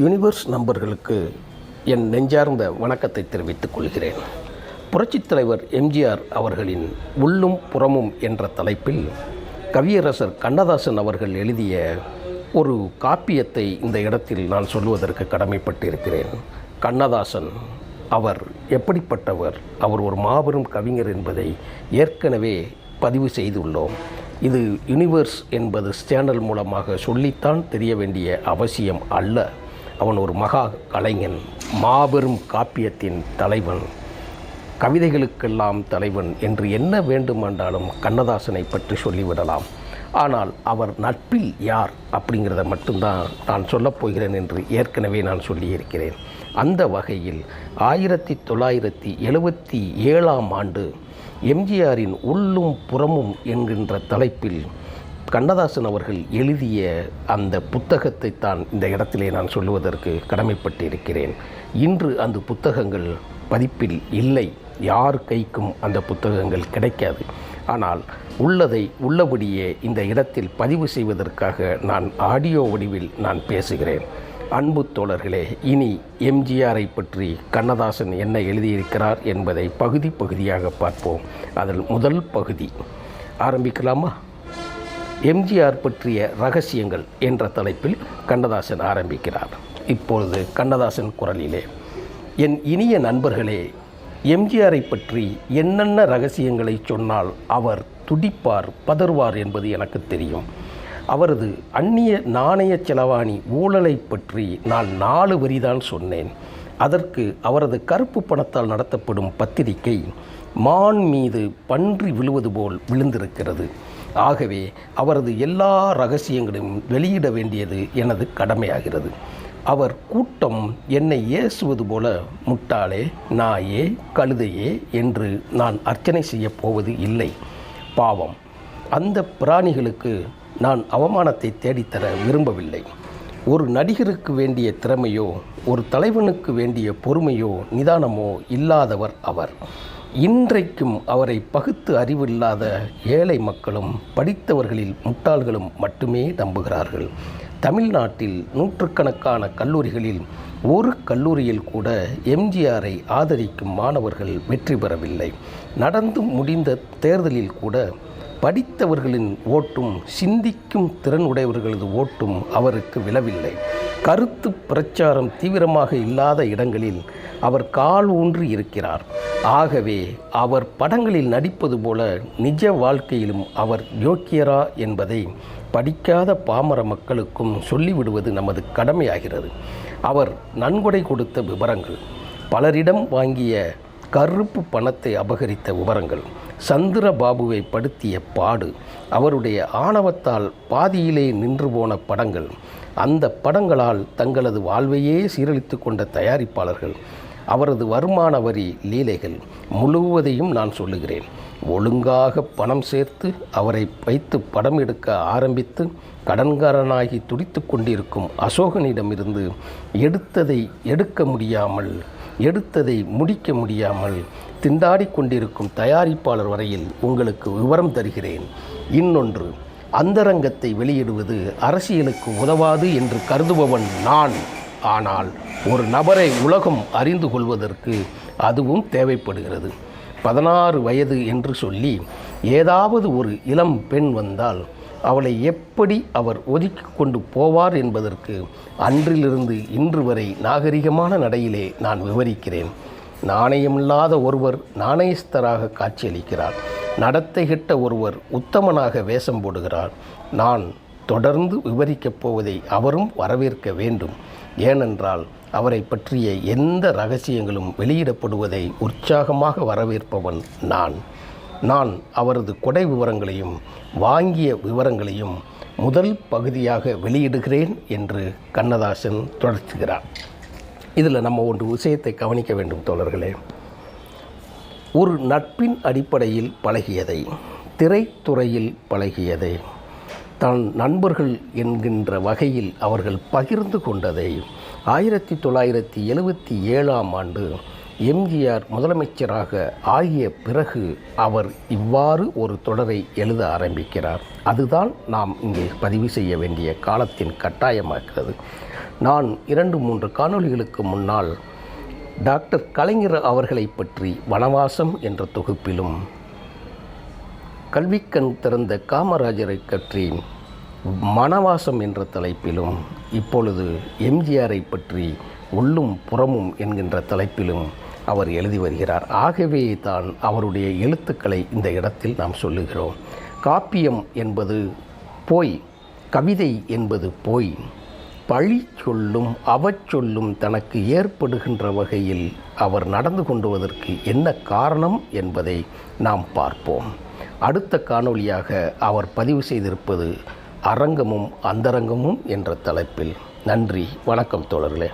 Universe நம்பர்களுக்கு என் நெஞ்சார்ந்த வணக்கத்தை தெரிவித்துக் கொள்கிறேன். புரட்சித் தலைவர் எம்ஜிஆர் அவர்களின் உள்ளும் புறமும் என்ற தலைப்பில் கவியரசர் கண்ணதாசன் அவர்கள் எழுதிய ஒரு காப்பியத்தை இந்த இடத்தில் நான் சொல்லுவதற்கு கடமைப்பட்டிருக்கிறேன். கண்ணதாசன் அவர் எப்படிப்பட்டவர்? அவர் ஒரு மாபெரும் கவிஞர் என்பதை ஏற்கனவே பதிவு செய்துள்ளோம். இது யுனிவர்ஸ் என்பது சேனல் மூலமாக சொல்லித்தான் தெரிய வேண்டிய அவசியம் அல்ல. அவன் ஒரு மகா கலைஞன் மாபெரும் காப்பியத்தின் தலைவன் கவிதைகளுக்கெல்லாம் தலைவன் என்று என்ன வேண்டுமென்றாலும் கண்ணதாசனை பற்றி சொல்லிவிடலாம். ஆனால் அவர் நட்பில் யார் அப்படிங்கிறத மட்டும்தான் நான் சொல்லப் போகிறேன் என்று ஏற்கனவே நான் சொல்லியிருக்கிறேன். அந்த வகையில் ஆயிரத்தி தொள்ளாயிரத்தி எழுபத்தி ஏழாம் ஆண்டு எம்ஜிஆரின் உள்ளும் புறமும் என்கின்ற தலைப்பில் கண்ணதாசன் அவர்கள் எழுதிய அந்த புத்தகத்தை தான் இந்த இடத்திலே நான் சொல்லுவதற்கு கடமைப்பட்டிருக்கிறேன். இன்று அந்த புத்தகங்கள் பதிப்பில் இல்லை. யார் கைக்கும் அந்த புத்தகங்கள் கிடைக்காது. ஆனால் உள்ளதை உள்ளபடியே இந்த இடத்தில் பதிவு செய்வதற்காக நான் ஆடியோ வடிவில் நான் பேசுகிறேன். அன்பு தோழர்களே இனி எம்ஜிஆரை பற்றி கண்ணதாசன் என்ன எழுதியிருக்கிறார் என்பதை பகுதி பகுதியாக பார்ப்போம். அதில் முதல் பகுதி. ஆரம்பிக்கலாமா? எம்ஜிஆர் பற்றிய ரகசியங்கள் என்ற தலைப்பில் கண்ணதாசன் ஆரம்பிக்கிறார். இப்பொழுது கண்ணதாசன் குரலிலே என் இனிய நண்பர்களே எம்ஜிஆரை பற்றி என்னென்ன ரகசியங்களை சொன்னால் அவர் துடிப்பார் பதறுவார் என்பது எனக்கு தெரியும். அவரது அந்நிய நாணய செலவாணி ஊழலை பற்றி நான் நாலு வரிதான் சொன்னேன். அதற்கு அவரது கருப்பு பணத்தால் நடத்தப்படும் பத்திரிகை மான் மீது பன்றி விழுவது போல் விழுந்திருக்கிறது. ஆகவே அவரது எல்லா ரகசியங்களையும் வெளியிட வேண்டியது எனது கடமையாகிறது. அவர் கூட்டம் என்னை ஏசுவது போல முட்டாளே நாயே கழுதையே என்று நான் அர்ச்சனை செய்யப் போவது இல்லை. பாவம். அந்த பிராணிகளுக்கு நான் அவமானத்தை தேடித்தர விரும்பவில்லை. ஒரு நடிகருக்கு வேண்டிய திறமையோ ஒரு தலைவனுக்கு வேண்டிய பொறுமையோ நிதானமோ இல்லாதவர் அவர். இன்றைக்கும் அவரை பகுத்து அறிவில்லாத ஏழை மக்களும் படித்தவர்களில் முட்டாள்களும் மட்டுமே நம்புகிறார்கள். தமிழ்நாட்டில் நூற்றுக்கணக்கான கல்லூரிகளில் ஒரு கல்லூரியில் கூட எம்ஜிஆரை ஆதரிக்கும் மாணவர்கள் வெற்றி பெறவில்லை. நடந்து முடிந்த தேர்தலில் கூட படித்தவர்களின் ஓட்டும் சிந்திக்கும் திறன் உடையவர்களது ஓட்டும் அவருக்கு விழவில்லை. கருத்து பிரச்சாரம் தீவிரமாக இல்லாத இடங்களில் அவர் கால் ஊன்றி இருக்கிறார். ஆகவே அவர் படங்களில் நடிப்பது போல நிஜ வாழ்க்கையிலும் அவர் யோக்கியரா என்பதை படிக்காத பாமர மக்களுக்கும் சொல்லிவிடுவது நமது கடமையாகிறது. அவர் நன்கொடை கொடுத்த விவரங்கள். பலரிடம் வாங்கிய கருப்பு பணத்தை அபகரித்த விவரங்கள் சந்திரபாபுவை படுத்திய பாடு. அவருடைய ஆணவத்தால் பாதியிலே நின்று போன படங்கள். அந்த படங்களால் தங்களது வாழ்வையே சீரழித்து கொண்ட தயாரிப்பாளர்கள். அவரது வருமான வரி லீலைகள். முழுவதையும் நான் சொல்லுகிறேன். ஒழுங்காக பணம் சேர்த்து அவரை வைத்து படம் எடுக்க ஆரம்பித்து கடன்காரனாகி துடித்து கொண்டிருக்கும் அசோகனிடமிருந்து எடுத்ததை எடுக்க முடியாமல் எடுத்ததை முடிக்க முடியாமல் திண்டாடி கொண்டிருக்கும் தயாரிப்பாளர் வரையில் உங்களுக்கு விவரம் தருகிறேன். இன்னொன்று அந்தரங்கத்தை வெளியிடுவது அரசியலுக்கு உதவாது என்று கருதுபவன் நான். ஆனால் ஒரு நபரை உலகம் அறிந்து கொள்வதற்கு அதுவும் தேவைப்படுகிறது. பதினாறு வயது என்று சொல்லி ஏதாவது ஒரு இளம் பெண் வந்தால் அவளை எப்படி அவர் ஒதுக்கி கொண்டு போவார் என்பதற்கு அன்றிலிருந்து இன்று வரை நாகரிகமான நடையிலே நான் விவரிக்கிறேன். நாணயமில்லாத ஒருவர் நாணயஸ்தராக காட்சியளிக்கிறார். நடத்தைகிட்ட ஒருவர் உத்தமனாக வேஷம் போடுகிறார். நான் தொடர்ந்து விவரிக்கப் போவதை அவரும் வரவேற்க வேண்டும். ஏனென்றால் அவரை பற்றிய எந்த ரகசியங்களும் வெளியிடப்படுவதை உற்சாகமாக வரவேற்பவன் நான். நான் அவரது கொடை விவரங்களையும் வாங்கிய விவரங்களையும் முதல் பகுதியாக வெளியிடுகிறேன் என்று கண்ணதாசன் தொடர்ச்சுகிறார். இதில் நம்ம ஒன்று விஷயத்தை கவனிக்க வேண்டும் தோழர்களே. ஒரு நட்பின் அடிப்படையில் பழகியதை திரைத்துறையில் பழகியதை தன் நண்பர்கள் என்கின்ற வகையில் அவர்கள் பகிர்ந்து கொண்டதை ஆயிரத்தி தொள்ளாயிரத்தி எழுபத்தி ஏழாம் ஆண்டு எம்ஜிஆர் முதலமைச்சராக ஆகிய பிறகு அவர் இவ்வாறு ஒரு தொடரை எழுத ஆரம்பிக்கிறார். அதுதான் நாம் இங்கே பதிவு செய்ய வேண்டிய காலத்தின் கட்டாயமாக்கிறது. நான் இரண்டு மூன்று காணொளிகளுக்கு முன்னால் டாக்டர் கலைஞர் அவர்களை பற்றி வனவாசம் என்ற தொகுப்பிலும் கல்விக்கண் திறந்த காமராஜரை பற்றி மனவாசம் என்ற தலைப்பிலும் இப்பொழுது எம்ஜிஆரை பற்றி உள்ளும் புறமும் என்கின்ற தலைப்பிலும் அவர் எழுதி வருகிறார். ஆகவே தான் அவருடைய எழுத்துக்களை இந்த இடத்தில் நாம் சொல்லுகிறோம். காப்பியம் என்பது போய் கவிதை என்பது போய் பழி சொல்லும் அவச்சொல்லும் தனக்கு ஏற்படுகின்ற வகையில் அவர் நடந்து கொண்டுவதற்கு என்ன காரணம் என்பதை நாம் பார்ப்போம். அடுத்த காணொளியாக அவர் பதிவு செய்திருப்பது அரங்கமும் அந்தரங்கமும் என்ற தலைப்பில். நன்றி. வணக்கம் தோழர்களே.